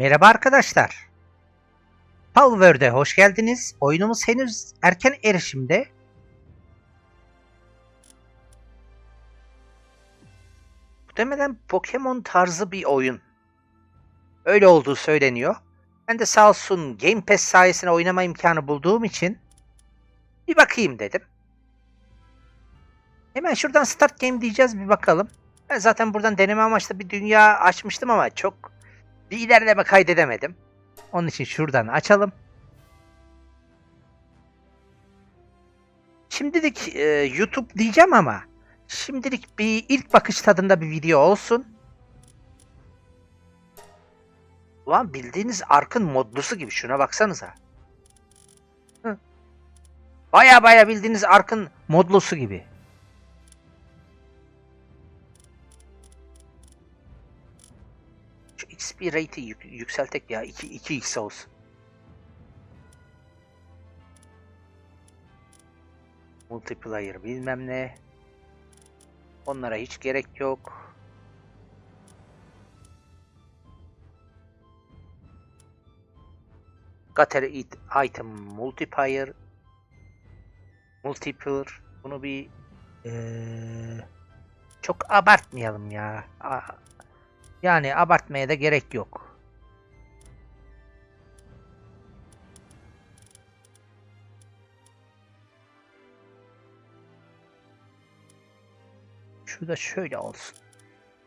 Merhaba arkadaşlar. Palworld'e hoş geldiniz. Oyunumuz henüz erken erişimde. Muhtemelen Pokemon tarzı bir oyun. Öyle olduğu söyleniyor. Ben de sağ olsun Game Pass sayesinde oynama imkanı bulduğum için bir bakayım dedim. Hemen şuradan Start Game diyeceğiz bir bakalım. Ben zaten buradan deneme amaçlı bir dünya açmıştım ama çok bir ilerleme kaydedemedim. Onun için şuradan açalım. Şimdilik e, YouTube diyeceğim ama şimdilik bir ilk bakış tadında bir video olsun. Ulan bildiğiniz Ark'ın modlusu gibi şuna baksanıza. Baya baya bildiğiniz Ark'ın modlusu gibi. XP rate'i yük- yükseltek ya 2 2x olsun. Multiplayer bilmem ne. Onlara hiç gerek yok. Gather it item multiplier multiplier bunu bir eee, çok abartmayalım ya. A- yani abartmaya da gerek yok. Şu da şöyle olsun.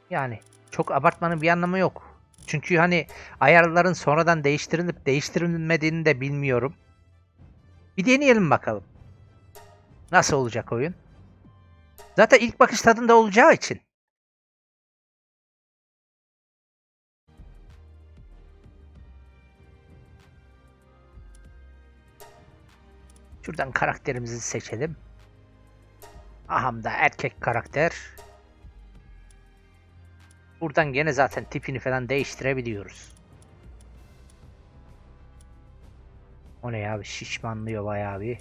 Yani çok abartmanın bir anlamı yok. Çünkü hani ayarların sonradan değiştirilip değiştirilmediğini de bilmiyorum. Bir deneyelim bakalım. Nasıl olacak oyun? Zaten ilk bakış tadında olacağı için. Şuradan karakterimizi seçelim. Aham da erkek karakter. Buradan gene zaten tipini falan değiştirebiliyoruz. O ne ya? Şişmanlıyor bayağı bir.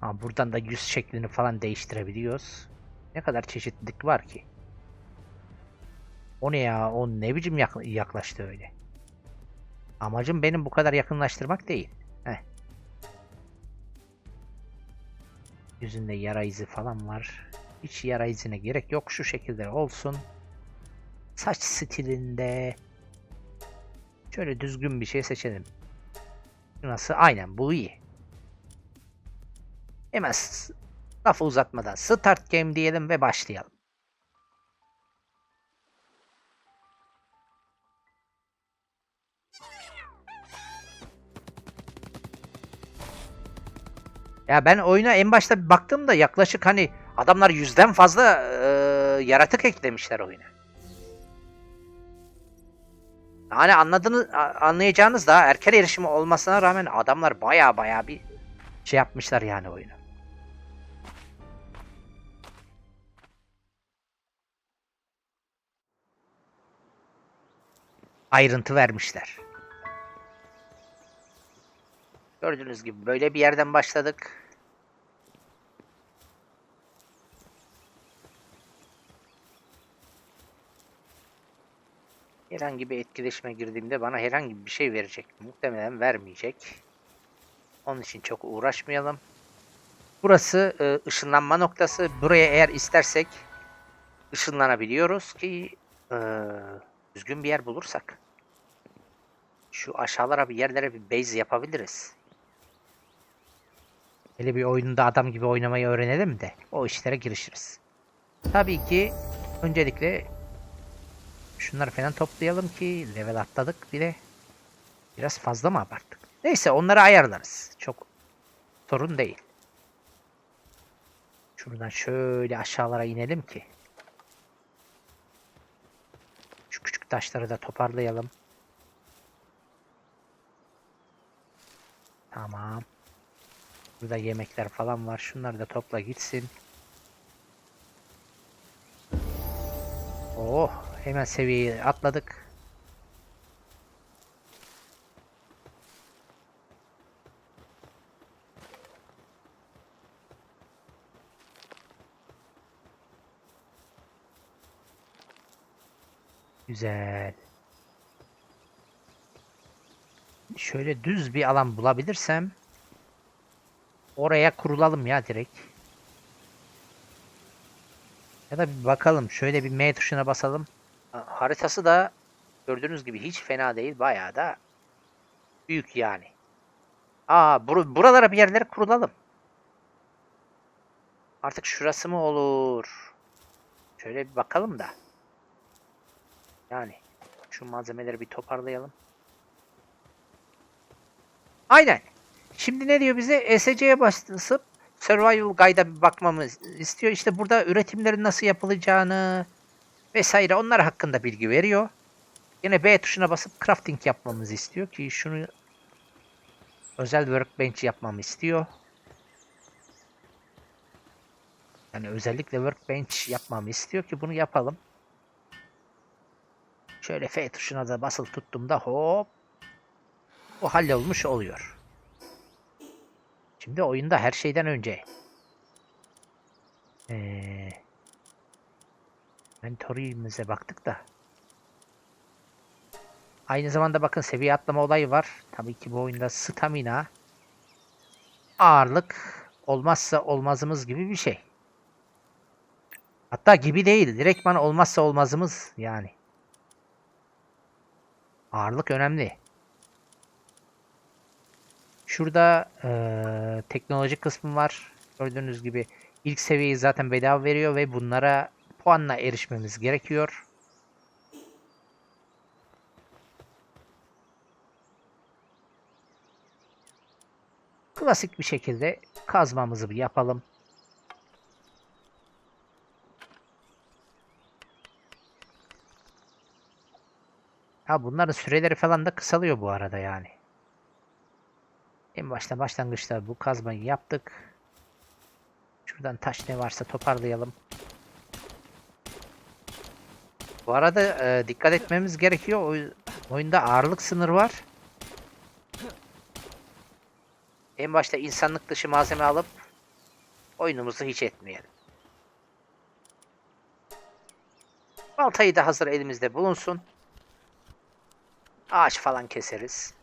Ha, buradan da yüz şeklini falan değiştirebiliyoruz. Ne kadar çeşitlilik var ki? O ne ya? O ne biçim yak- yaklaştı öyle? Amacım benim bu kadar yakınlaştırmak değil. Heh. Yüzünde yara izi falan var. Hiç yara izine gerek yok. Şu şekilde olsun. Saç stilinde şöyle düzgün bir şey seçelim. Nasıl? Aynen bu iyi. Hemen lafı uzatmadan start game diyelim ve başlayalım. Ya ben oyuna en başta bir baktığımda yaklaşık hani adamlar yüzden fazla e, yaratık eklemişler oyuna. Hani anladığınız, anlayacağınız daha erken erişimi olmasına rağmen adamlar baya baya bir şey yapmışlar yani oyunu. Ayrıntı vermişler. Gördüğünüz gibi böyle bir yerden başladık. Herhangi bir etkileşime girdiğimde bana herhangi bir şey verecek. Muhtemelen vermeyecek. Onun için çok uğraşmayalım. Burası e, ışınlanma noktası. Buraya eğer istersek ışınlanabiliyoruz ki e, düzgün bir yer bulursak. Şu aşağılara bir yerlere bir base yapabiliriz. Hele bir oyunda adam gibi oynamayı öğrenelim de o işlere girişiriz. Tabii ki öncelikle şunları falan toplayalım ki level atladık bile. Biraz fazla mı abarttık? Neyse onları ayarlarız. Çok sorun değil. Şuradan şöyle aşağılara inelim ki. Şu küçük taşları da toparlayalım. Tamam. Burada yemekler falan var. Şunları da topla gitsin. Oh hemen seviyeyi atladık. Güzel. Şöyle düz bir alan bulabilirsem oraya kurulalım ya direkt. Ya da bir bakalım. Şöyle bir M tuşuna basalım. Ha, Haritası da gördüğünüz gibi hiç fena değil. Bayağı da büyük yani. Aa bur- buralara bir yerlere kurulalım. Artık şurası mı olur? Şöyle bir bakalım da. Yani şu malzemeleri bir toparlayalım. Aynen. Şimdi ne diyor bize? ESC'ye basıp Survival Guide'a bir bakmamız istiyor. İşte burada üretimlerin nasıl yapılacağını vesaire onlar hakkında bilgi veriyor. Yine B tuşuna basıp crafting yapmamızı istiyor ki şunu özel workbench yapmamı istiyor. Yani özellikle workbench yapmamı istiyor ki bunu yapalım. Şöyle F tuşuna da basılı tuttuğumda hop o hallolmuş oluyor. Şimdi oyunda her şeyden önce ee, mentorimize baktık da aynı zamanda bakın seviye atlama olayı var. Tabii ki bu oyunda stamina ağırlık olmazsa olmazımız gibi bir şey. Hatta gibi değil. Direktman olmazsa olmazımız yani. Ağırlık önemli. Şurada eee teknoloji kısmı var. Gördüğünüz gibi ilk seviyeyi zaten bedava veriyor ve bunlara puanla erişmemiz gerekiyor. Klasik bir şekilde kazmamızı bir yapalım. Ha bunların süreleri falan da kısalıyor bu arada yani. En başta başlangıçta bu kazmayı yaptık. Şuradan taş ne varsa toparlayalım. Bu arada e, dikkat etmemiz gerekiyor. Oy- oyunda ağırlık sınırı var. En başta insanlık dışı malzeme alıp oyunumuzu hiç etmeyelim. Baltayı da hazır elimizde bulunsun. Ağaç falan keseriz.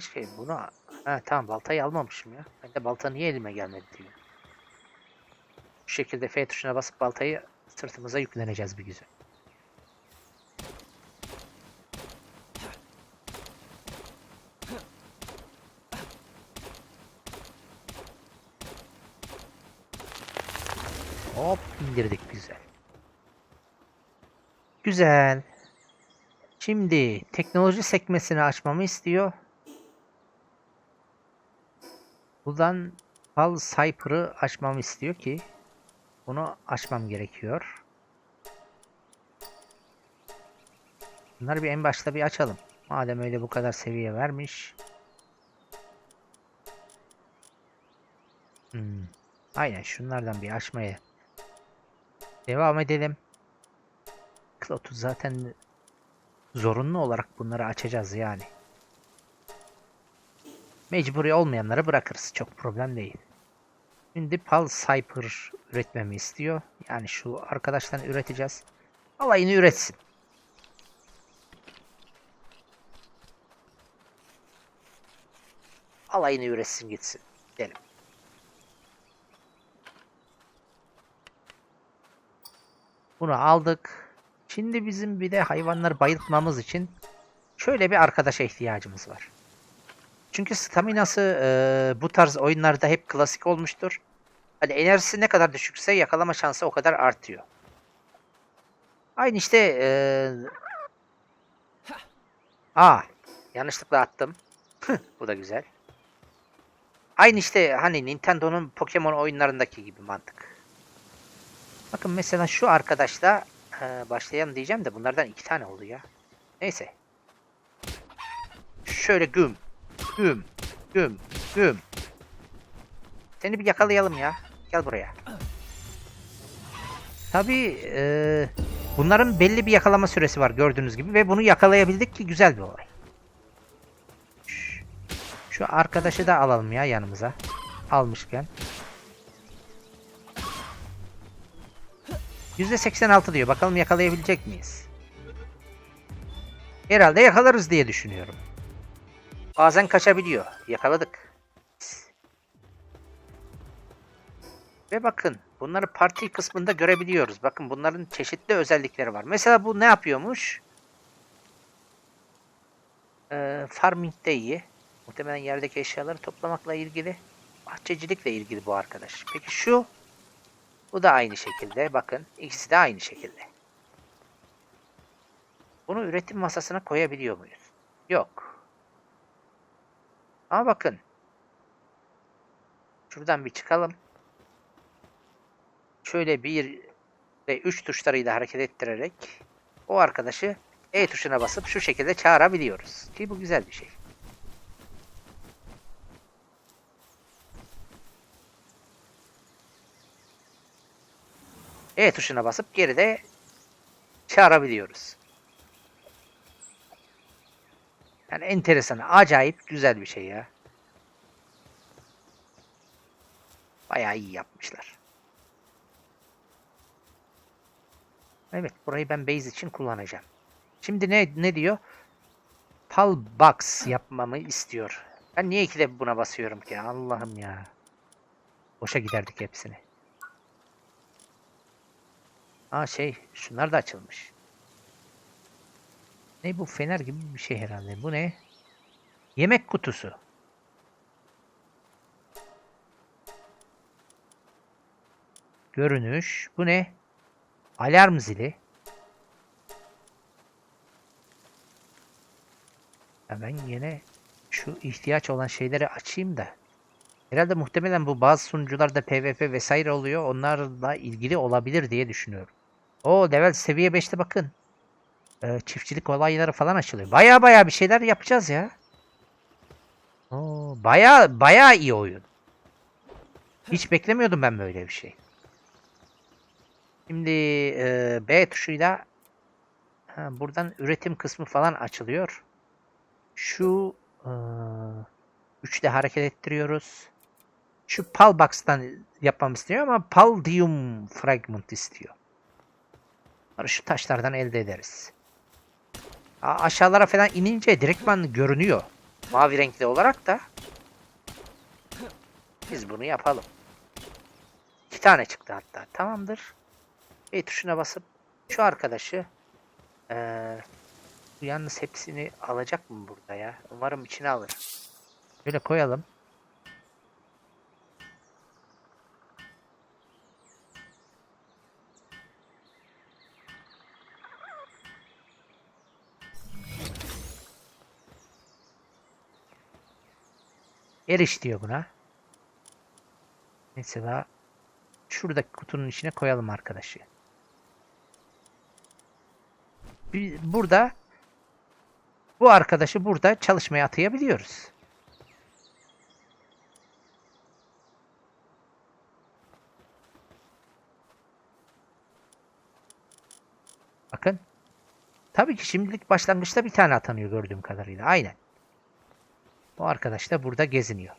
Keşke bunu... Ha tamam baltayı almamışım ya. Ben de balta niye elime gelmedi diyor. Bu şekilde F tuşuna basıp baltayı sırtımıza yükleneceğiz bir güzel. Hop indirdik güzel. Güzel. Şimdi teknoloji sekmesini açmamı istiyor. Buradan Hal Cypher'ı açmamı istiyor ki bunu açmam gerekiyor. Bunları bir en başta bir açalım. Madem öyle bu kadar seviye vermiş. Hmm. Aynen şunlardan bir açmaya devam edelim. Cloud'u zaten zorunlu olarak bunları açacağız yani. Mecburi olmayanları bırakırız. Çok problem değil. Şimdi Pal Cypher üretmemi istiyor. Yani şu arkadaştan üreteceğiz. Alayını üretsin. Alayını üretsin gitsin. Gidelim. Bunu aldık. Şimdi bizim bir de hayvanları bayıltmamız için şöyle bir arkadaşa ihtiyacımız var. Çünkü staminası e, bu tarz oyunlarda hep klasik olmuştur. Hani enerjisi ne kadar düşükse yakalama şansı o kadar artıyor. Aynı işte e... Aa, yanlışlıkla attım. bu da güzel. Aynı işte hani Nintendo'nun Pokemon oyunlarındaki gibi mantık. Bakın mesela şu arkadaşla e, başlayan diyeceğim de bunlardan iki tane oldu ya. Neyse. Şöyle güm. Güm. Güm. Güm. Seni bir yakalayalım ya. Gel buraya. Tabii e, bunların belli bir yakalama süresi var gördüğünüz gibi ve bunu yakalayabildik ki güzel bir olay. Ş- Şu arkadaşı da alalım ya yanımıza. Almışken. %86 diyor. Bakalım yakalayabilecek miyiz? Herhalde yakalarız diye düşünüyorum. Bazen kaçabiliyor. Yakaladık. Ve bakın bunları parti kısmında görebiliyoruz. Bakın bunların çeşitli özellikleri var. Mesela bu ne yapıyormuş? Ee, farming'de iyi. Muhtemelen yerdeki eşyaları toplamakla ilgili. Bahçecilikle ilgili bu arkadaş. Peki şu? Bu da aynı şekilde. Bakın ikisi de aynı şekilde. Bunu üretim masasına koyabiliyor muyuz? Yok. Ama bakın. Şuradan bir çıkalım. Şöyle bir ve üç tuşlarıyla hareket ettirerek o arkadaşı E tuşuna basıp şu şekilde çağırabiliyoruz. Ki bu güzel bir şey. E tuşuna basıp geride çağırabiliyoruz. Yani enteresan, acayip güzel bir şey ya. Bayağı iyi yapmışlar. Evet, burayı ben base için kullanacağım. Şimdi ne ne diyor? Pal box yapmamı istiyor. Ben niye ikide buna basıyorum ki? Allah'ım ya. Boşa giderdik hepsini. Aa şey, şunlar da açılmış. Ne bu fener gibi bir şey herhalde. Bu ne? Yemek kutusu. Görünüş. Bu ne? Alarm zili. Ben yine şu ihtiyaç olan şeyleri açayım da. Herhalde muhtemelen bu bazı sunucularda PvP vesaire oluyor. Onlarla ilgili olabilir diye düşünüyorum. O level seviye 5'te bakın. Ee, çiftçilik olayları falan açılıyor. Baya baya bir şeyler yapacağız ya. Baya baya iyi oyun. Hiç beklemiyordum ben böyle bir şey. Şimdi e, B tuşuyla ha, buradan üretim kısmı falan açılıyor. Şu e, üçle hareket ettiriyoruz. Şu pal box'tan yapmam istiyor ama palladium fragment istiyor. Şu taşlardan elde ederiz. Aşağılara falan inince direktman görünüyor. Mavi renkli olarak da. Biz bunu yapalım. İki tane çıktı hatta. Tamamdır. E tuşuna basıp şu arkadaşı bu yalnız hepsini alacak mı burada ya? Umarım içine alır. Böyle koyalım. Eriş diyor buna. Mesela şuradaki kutunun içine koyalım arkadaşı. Burada bu arkadaşı burada çalışmaya atayabiliyoruz. Bakın. Tabii ki şimdilik başlangıçta bir tane atanıyor gördüğüm kadarıyla. Aynen. Bu arkadaş da burada geziniyor.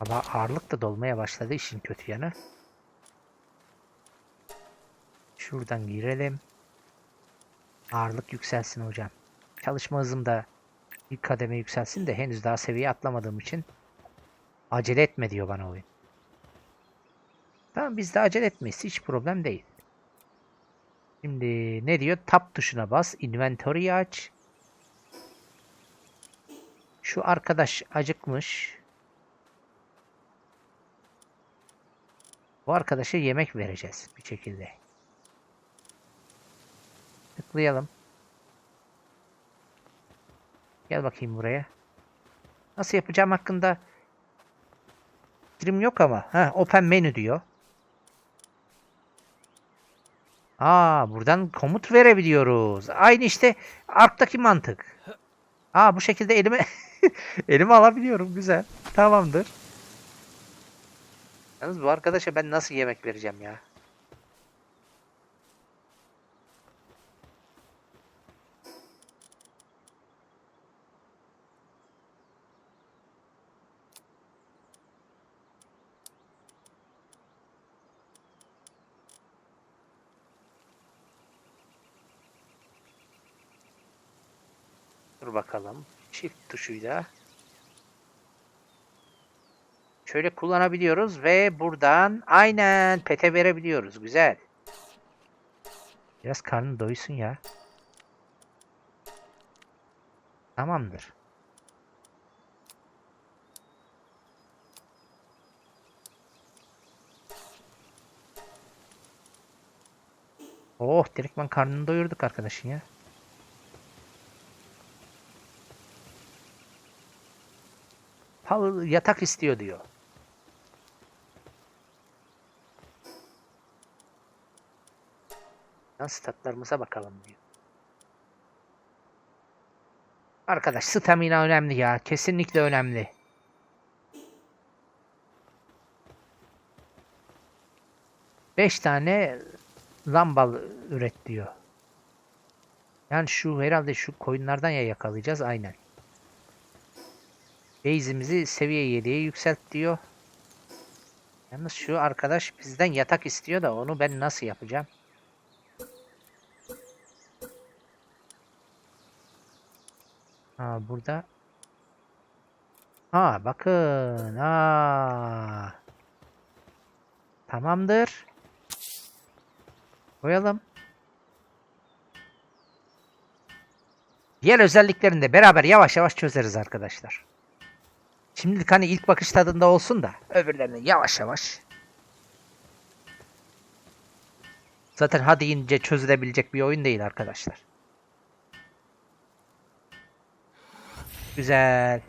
Ama ağırlık da dolmaya başladı işin kötü yanı. Şuradan girelim. Ağırlık yükselsin hocam. Çalışma hızım da bir kademe yükselsin de henüz daha seviye atlamadığım için acele etme diyor bana oyun. Tamam biz de acele etmeyiz. Hiç problem değil. Şimdi ne diyor? Tab tuşuna bas. Inventory'yi aç. Şu arkadaş acıkmış. Bu arkadaşa yemek vereceğiz bir şekilde. Tıklayalım. Gel bakayım buraya. Nasıl yapacağım hakkında fikrim yok ama. Ha, open menü diyor. Aa, buradan komut verebiliyoruz. Aynı işte Ark'taki mantık. Aa, bu şekilde elime elime alabiliyorum. Güzel. Tamamdır. Yalnız bu arkadaşa ben nasıl yemek vereceğim ya? Bakalım. Çift tuşuyla. Şöyle kullanabiliyoruz ve buradan aynen pete verebiliyoruz. Güzel. Biraz karnın doysun ya. Tamamdır. Oh direktman karnını doyurduk arkadaşın ya. Yatak istiyor diyor. Statlarımıza bakalım diyor. Arkadaş stamina önemli ya. Kesinlikle önemli. Beş tane lambal üret diyor. Yani şu herhalde şu koyunlardan ya yakalayacağız aynen. Base'imizi seviye 7'ye yükselt diyor. Yalnız şu arkadaş bizden yatak istiyor da onu ben nasıl yapacağım? Ha burada. Ha bakın. Ha. Tamamdır. Koyalım. Diğer özelliklerini de beraber yavaş yavaş çözeriz arkadaşlar. Şimdilik hani ilk bakış tadında olsun da öbürlerini yavaş yavaş. Zaten hadi ince çözülebilecek bir oyun değil arkadaşlar. Güzel.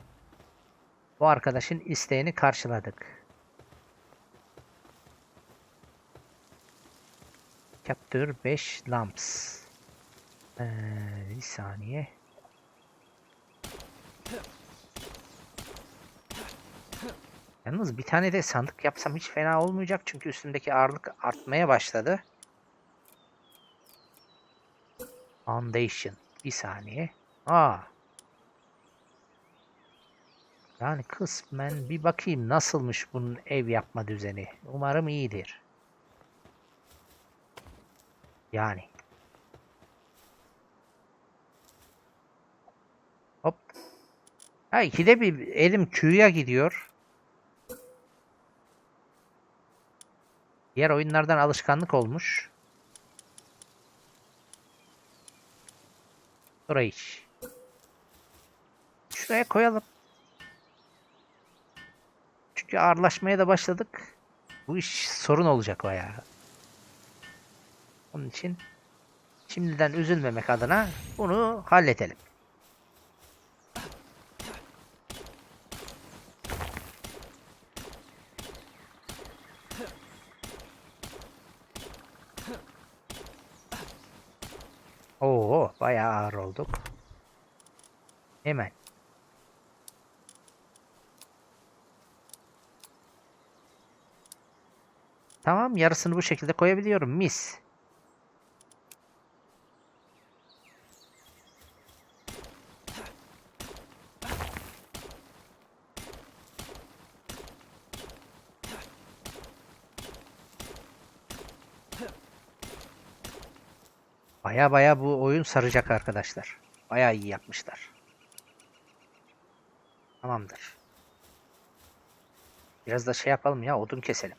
Bu arkadaşın isteğini karşıladık. Capture 5 lamps. Ee, bir saniye. Yalnız bir tane de sandık yapsam hiç fena olmayacak çünkü üstümdeki ağırlık artmaya başladı. Foundation. Bir saniye. Aa. Yani kısmen bir bakayım nasılmış bunun ev yapma düzeni. Umarım iyidir. Yani. Hop. Ha ikide bir elim Q'ya gidiyor. Diğer oyunlardan alışkanlık olmuş. Burayı. Şuraya koyalım. Çünkü ağırlaşmaya da başladık. Bu iş sorun olacak bayağı. Onun için şimdiden üzülmemek adına bunu halledelim. Oo, bayağı ağır olduk. Hemen. Tamam, yarısını bu şekilde koyabiliyorum. Mis. Baya baya bu oyun saracak arkadaşlar. Baya iyi yapmışlar. Tamamdır. Biraz da şey yapalım ya odun keselim.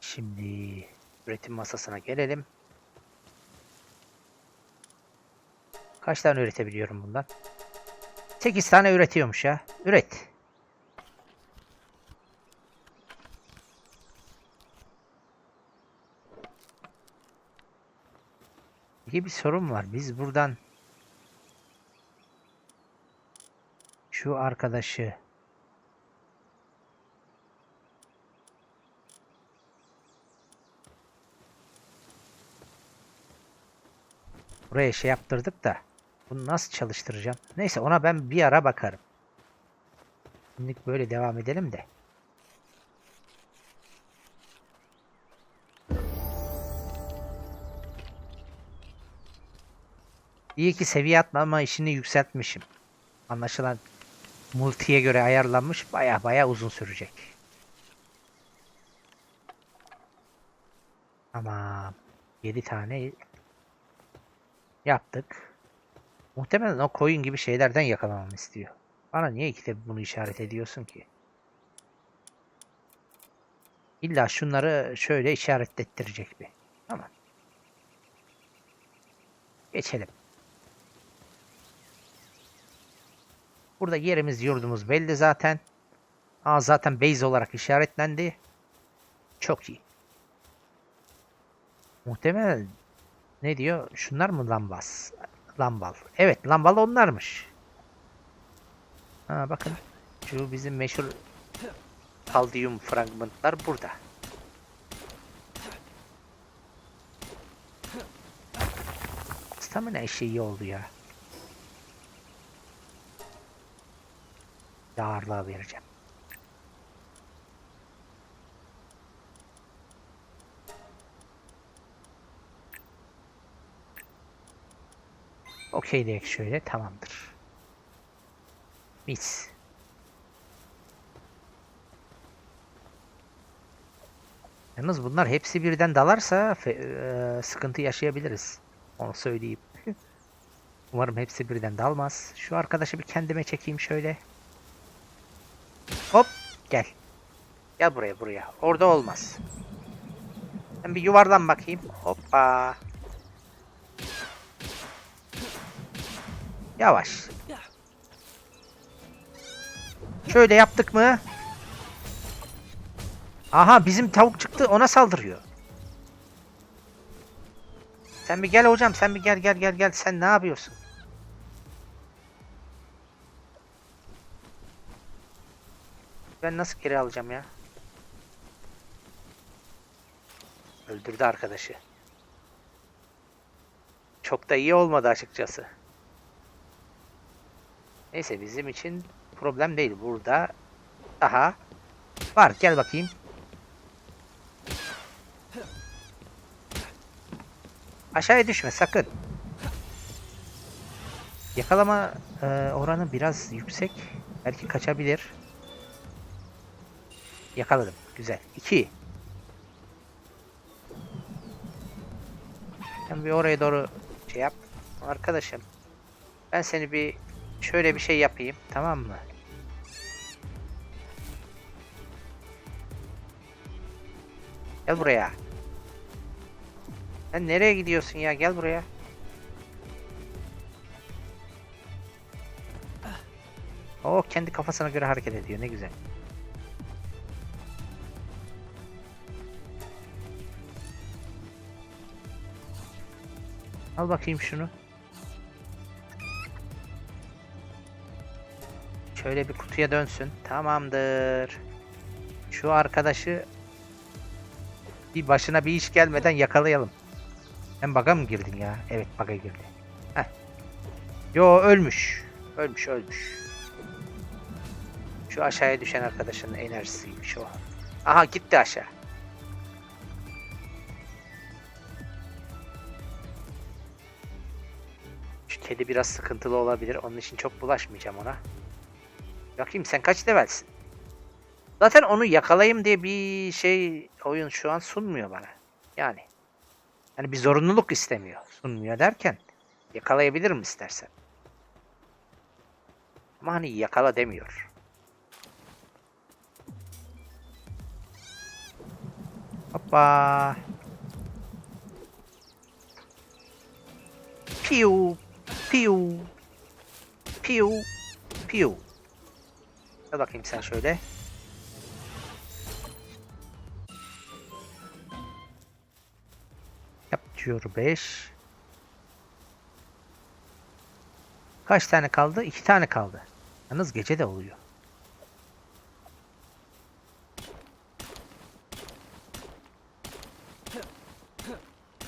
Şimdi üretim masasına gelelim. Kaç tane üretebiliyorum bundan? 8 tane üretiyormuş ya. Üret. Peki bir sorun var. Biz buradan şu arkadaşı buraya şey yaptırdık da Bunu nasıl çalıştıracağım? Neyse ona ben bir ara bakarım. Şimdilik böyle devam edelim de. İyi ki seviye atlama işini yükseltmişim. Anlaşılan multiye göre ayarlanmış baya baya uzun sürecek. Tamam. 7 tane yaptık. Muhtemelen o coin gibi şeylerden yakalamamı istiyor. Bana niye ikide bunu işaret ediyorsun ki? İlla şunları şöyle işaretlettirecek bir. Tamam. Geçelim. Burada yerimiz yurdumuz belli zaten. Aa zaten base olarak işaretlendi. Çok iyi. Muhtemelen ne diyor? Şunlar mı lambas? Lambal. Evet lambal onlarmış. Ha bakın. Şu bizim meşhur kaldium fragmentlar burada. Stamina işi iyi oldu ya. Ağırlığa vereceğim. Okey diyek şöyle tamamdır. Mis. Yalnız bunlar hepsi birden dalarsa e, sıkıntı yaşayabiliriz. Onu söyleyeyim. Umarım hepsi birden dalmaz. Şu arkadaşı bir kendime çekeyim şöyle. Hop gel. Gel buraya buraya. Orada olmaz. Ben bir yuvarlan bakayım. Hoppa. Yavaş. Şöyle yaptık mı? Aha bizim tavuk çıktı ona saldırıyor. Sen bir gel hocam sen bir gel gel gel gel sen ne yapıyorsun? Ben nasıl geri alacağım ya? Öldürdü arkadaşı. Çok da iyi olmadı açıkçası. Neyse bizim için problem değil. Burada daha var. Gel bakayım. Aşağıya düşme sakın. Yakalama e, oranı biraz yüksek. Belki kaçabilir. Yakaladım. Güzel. 2. Sen bir oraya doğru şey yap. Arkadaşım. Ben seni bir şöyle bir şey yapayım. Tamam mı? Gel buraya. Sen nereye gidiyorsun ya? Gel buraya. O kendi kafasına göre hareket ediyor. Ne güzel. Al bakayım şunu. Şöyle bir kutuya dönsün. Tamamdır. Şu arkadaşı bir başına bir iş gelmeden yakalayalım. Sen baga mı girdin ya? Evet baga girdi. Heh. Yo ölmüş. Ölmüş ölmüş. Şu aşağıya düşen arkadaşın enerjisiymiş o. Aha gitti aşağı. Kedi biraz sıkıntılı olabilir. Onun için çok bulaşmayacağım ona. Bakayım sen kaç levelsin? Zaten onu yakalayayım diye bir şey oyun şu an sunmuyor bana. Yani. Yani bir zorunluluk istemiyor. Sunmuyor derken yakalayabilirim istersen. Ama hani yakala demiyor. Hoppa. Piu. Piu. Piu. Piu. Gel bakayım sen şöyle. Yapıyor 5. Kaç tane kaldı? 2 tane kaldı. Yalnız gece de oluyor.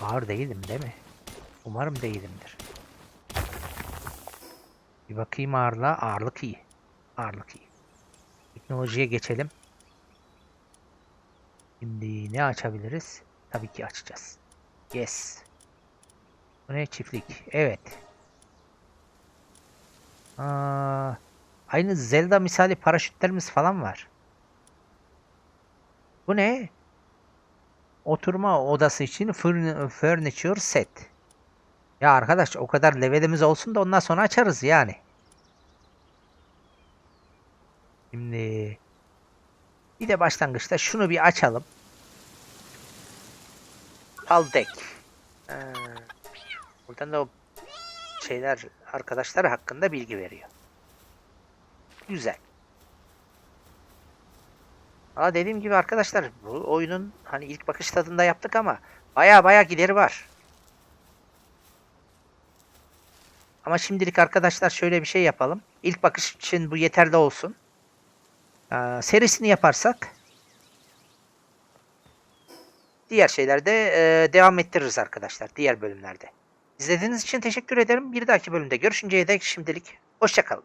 Ağır değilim değil mi? Umarım değilimdir. Bir bakayım ağırlığa. Ağırlık iyi. Ağırlık iyi. Teknolojiye geçelim. Şimdi ne açabiliriz? Tabii ki açacağız. Yes. Bu ne? Çiftlik. Evet. Aa, aynı Zelda misali paraşütlerimiz falan var. Bu ne? Oturma odası için furn- furniture set. Ya arkadaş o kadar levelimiz olsun da ondan sonra açarız yani. Şimdi bir de başlangıçta şunu bir açalım. Al deck. Ha, Buradan da o şeyler arkadaşlar hakkında bilgi veriyor. Güzel. Ama dediğim gibi arkadaşlar bu oyunun hani ilk bakış tadında yaptık ama baya baya gideri var. Ama şimdilik arkadaşlar şöyle bir şey yapalım. İlk bakış için bu yeterli olsun. Ee, serisini yaparsak diğer şeylerde e, devam ettiririz arkadaşlar. Diğer bölümlerde. İzlediğiniz için teşekkür ederim. Bir dahaki bölümde görüşünceye dek şimdilik hoşçakalın.